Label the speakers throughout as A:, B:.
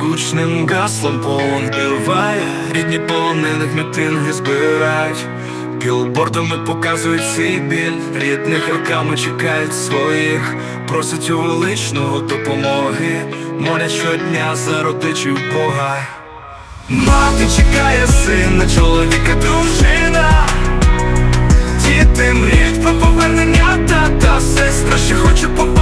A: гучним гаслом полон биває Рідні полонених мітинги збирають. Білбордами показують свій біль. Рідних роками чекають своїх. Просять у величного допомоги. Молять щодня за родичів Бога. Мати чекає сина, чоловіка, дружина. Діти мріють про повернення тата Сестра ще хоче побачити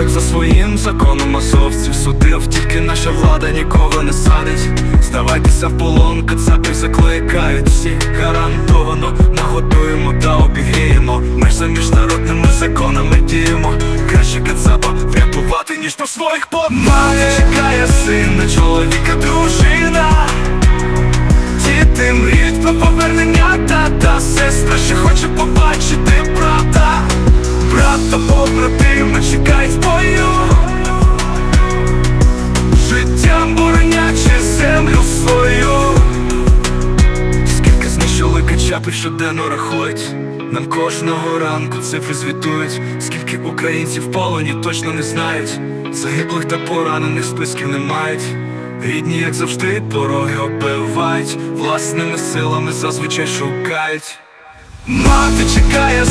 A: Ворог за своїм законом масовців судив. Тільки наша влада нікого не садить. Здавайтеся в полон, кацапів закликають всі Гарантовано нагодуємо та обігріємо. Ми за міжнародними законами діємо. Краще кацапа врятувати, ніж по своїх Мати чекає сина, чоловіка, дружина. Діти мріють про повернення тата. Сестра ще хоче побачити брата. Брат та знищили щоденно рахують. Нам кожного ранку цифри звітують. Скільки українців в полоні точно не знають. Загиблих та поранених списків не мають. Рідні, як завжди, пороги оббивають. Власними силами зазвичай шукають. Мати чекає